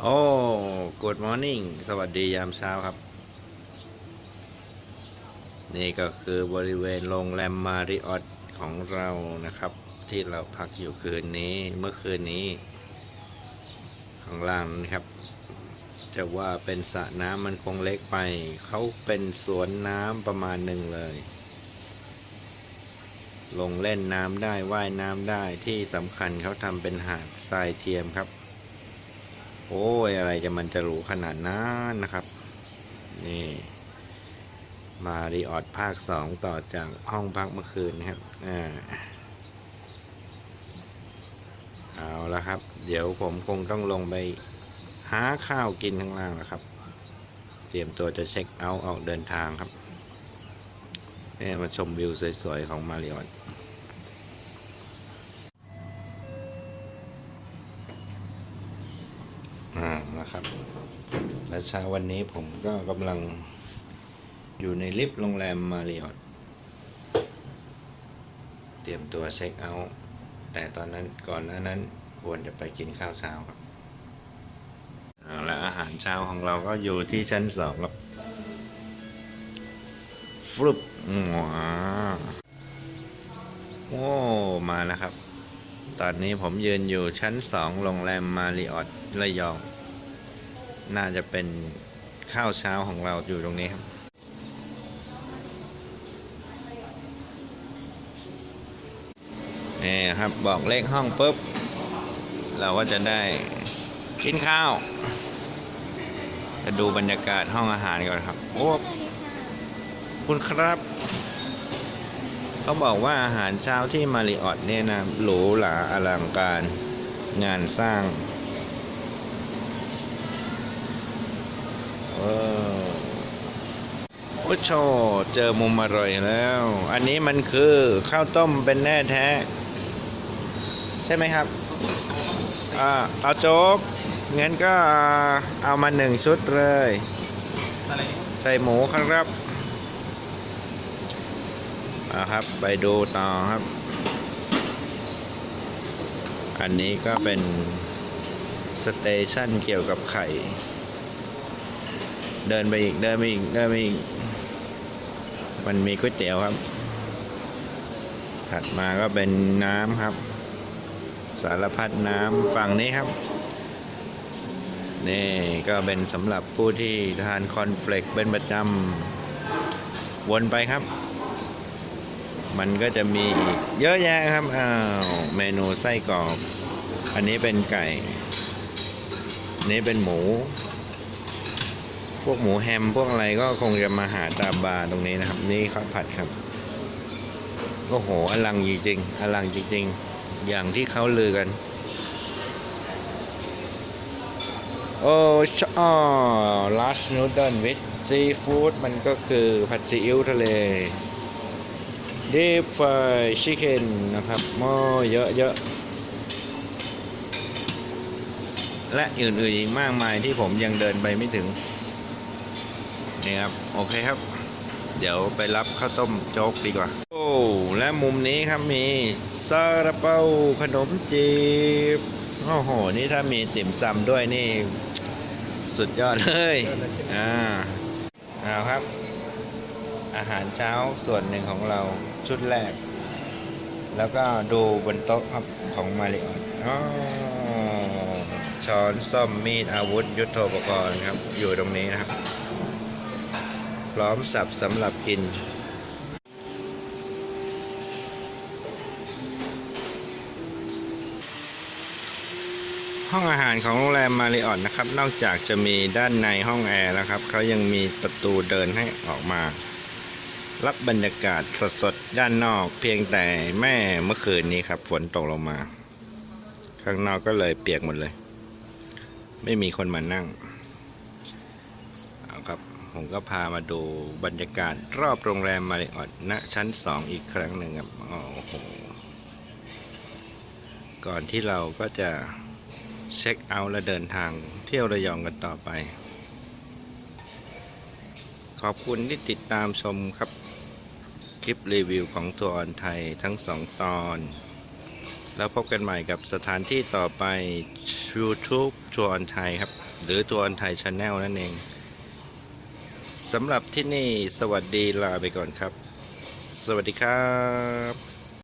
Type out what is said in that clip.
โอ้ good morning สวัสดียามเช้าครับ นี่ก็คือบริเวณโรงแรมมาริออตของเรานะครับ ที่เราพักอยู่คืนนี้ เมื่อคืนนี้ ข้างล่างนะครับ จะว่าเป็นสระน้ำมันคงเล็กไป เขาเป็นสวนน้ำประมาณหนึ่งเลย ลงเล่นน้ำได้ว่ายน้ำได้ที่สำคัญเขาทำเป็นหาดทรายเทียมครับ โอ้ยอะไรจะมันจะหรูขนาดนั้นนะครับ นี่มารีออดภาคสองต่อจากห้องพักเมื่อคืนนะครับอ่าเอาละครับ เดี๋ยวผมคงต้องลงไปหาข้าวกินข้างล่างแล้วครับ เตรียมตัวจะเช็คเอาท์ออกเดินทางครับนี่มาชมวิวสวยๆของมาริออด นะครับ และเช้าวันนี้ผมก็กำลังอยู่ในลิฟต์โรงแรมมาริออตเตรียมตัวเช็คเอาท์แต่ตอนนั้นก่อนหน้านั้นควรจะไปกินข้าวเช้าครับและอาหารเช้าของเราก็อยู่ที่ชั้นสองครับฟลุปว้าโอ้มาแล้วครับ ตอนนี้ผมยืนอยู่ชั้นสองโรงแรมมาริออตระยอง น่าจะเป็นข้าวเช้าของเราอยู่ตรงนี้ครับ นี่ครับบอกเลขห้องปุ๊บ เราก็จะได้กินข้าว จะดูบรรยากาศห้องอาหารก่อนครับ โอ้คุณครับเขาบอกว่าอาหารเช้าที่มาริออตเนี่ยนะหรูหราอลังการงานสร้าง เออ โอ้โชเจอมุมอร่อยแล้ว อันนี้มันคือข้าวต้มเป็นแน่แท้ ใช่ไหมครับ อ่า เอาโจ๊กงั้นก็เอามาหนึ่งชุดเลย ใส่หมูครับอาครับไปดูต่อครับ อันนี้ก็เป็นสเตชันเกี่ยวกับไข่ เดินไปอีก เดินไปอีก เดินไปอีก มันมีก๋วยเตี๋ยวครับ ถัดมาก็เป็นน้ำครับ สารพัดน้ำฝั่งนี้ครับ นี่ก็เป็นสำหรับผู้ที่ทานคอนเฟลกเป็นประจำวนไปครับ มันก็จะมีอีกเยอะแยะครับ อ้าว เมนูไส้กรอกอันนี้เป็นไก่ อันนี้เป็นหมู พวกหมูแฮมพวกอะไรก็คงจะมาหาตามบาร์ตรงนี้นะครับ นี่ข้าวผัดครับโอ้โหอลังจริงๆอลังจริงๆ อย่างที่เขาลือกัน โอ้ชอลัสนูเดิลวิทซีฟู้ดมันก็คือผัดซีอิ๊วทะเลดีฟไฟชิคเก้นนะครับโอ้เยอะเยอะๆ และอื่นๆอีกมากมายที่ผมยังเดินไปไม่ถึง นี่ครับ โอเคครับ เดี๋ยวไปรับข้าวต้มโจ๊กดีกว่า โอ้และมุมนี้ครับมีซาลาเปาขนมจีบโอ้โห นี่ถ้ามีติ่มซำด้วยนี่ สุดยอดเลย อ่าเอาครับ อาหารเช้าส่วนหนึ่งของเราชุดแรก แล้วก็ดูบนโต๊ะครับของมาริออนอ๋อช้อนส้อมมีดอาวุธยุทโธปกรณ์ครับ อยู่ตรงนี้นะครับ พร้อมสับสำหรับกิน ห้องอาหารของโรงแรมมาริออตนะครับ นอกจากจะมีด้านในห้องแอร์แล้วครับ เขายังมีประตูเดินให้ออกมา รับบรรยากาศสดๆ ด้านนอกเพียงแต่แม่เมื่อคืนนี้ครับ ฝนตกลงมา ข้างนอกก็เลยเปียกหมดเลย ไม่มีคนมานั่ง ผมก็พามาดูบรรยากาศรอบโรงแรมมาริออตณชั้นสองอีกครั้งหนึ่งครับโอ้โหก่อนที่เราก็จะเช็คเอาท์และเดินทางเที่ยวระยองกันต่อไป ขอบคุณที่ติดตามชมครับ คลิปรีวิวของทัวร์ออนไทยทั้งสองตอน แล้วพบกันใหม่กับสถานที่ต่อไป YouTube ทัวร์ออนไทยครับ หรือทัวร์ออนไทยชาแนลนั่นเอง สำหรับที่นี่สวัสดีลาไปก่อนครับ สวัสดีครับ